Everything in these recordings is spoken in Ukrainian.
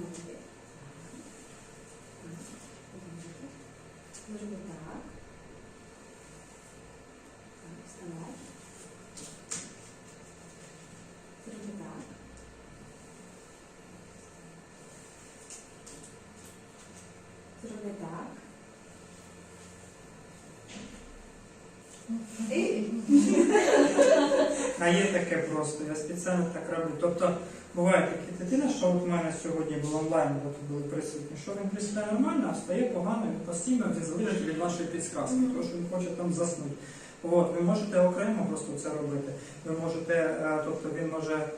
Vamos mudar. Вставать. Перебегать. Зроби так. Зроби так. Ти? А є таке просто, я спеціально так роблю. Тобто буває таке дитина, що от у мене сьогодні було онлайн, от були присутні, що він присідає нормально, а стає погано, він постійно він залежить від вашої підсказки, тому що він хоче там заснути. От, ви можете окремо просто це робити. Ви можете, е, тобто він може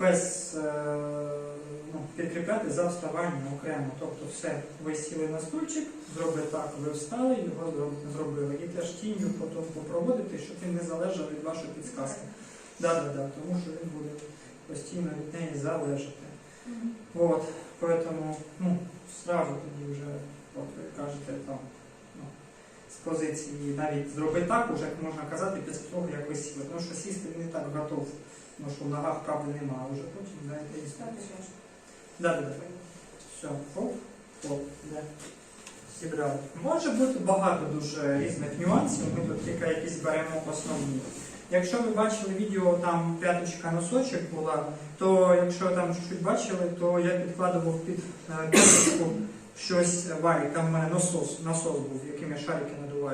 без е, ну, підкріпляти за вставання окремо. Тобто все, ви сіли на стульчик, зробили так, ви встали, його зробили. І теж тінню потім попроводити, щоб він не залежав від вашої підсказки. Да, да, да, тому що він буде постійно від неї залежати. От, поэтому, ну, сразу тоді вже, от ви кажете, там, ну, з позиції навіть зроби так, уже як можна казати, після того, як ви сіли. Тому що сісти не так готов, тому що в ногах правди немає, а вже потім знаєте інструкцію. Да, да, да. Все, оп, оп, да. Зібрали. Може бути багато дуже різних нюансів, ми тут тільки якісь беремо основні. Якщо ви бачили відео, там п'яточка носочок була, то якщо там чуть-чуть бачили, то я підкладував під е, п'яточку щось варі. там в мене насос, насос був, яким я шарики надував.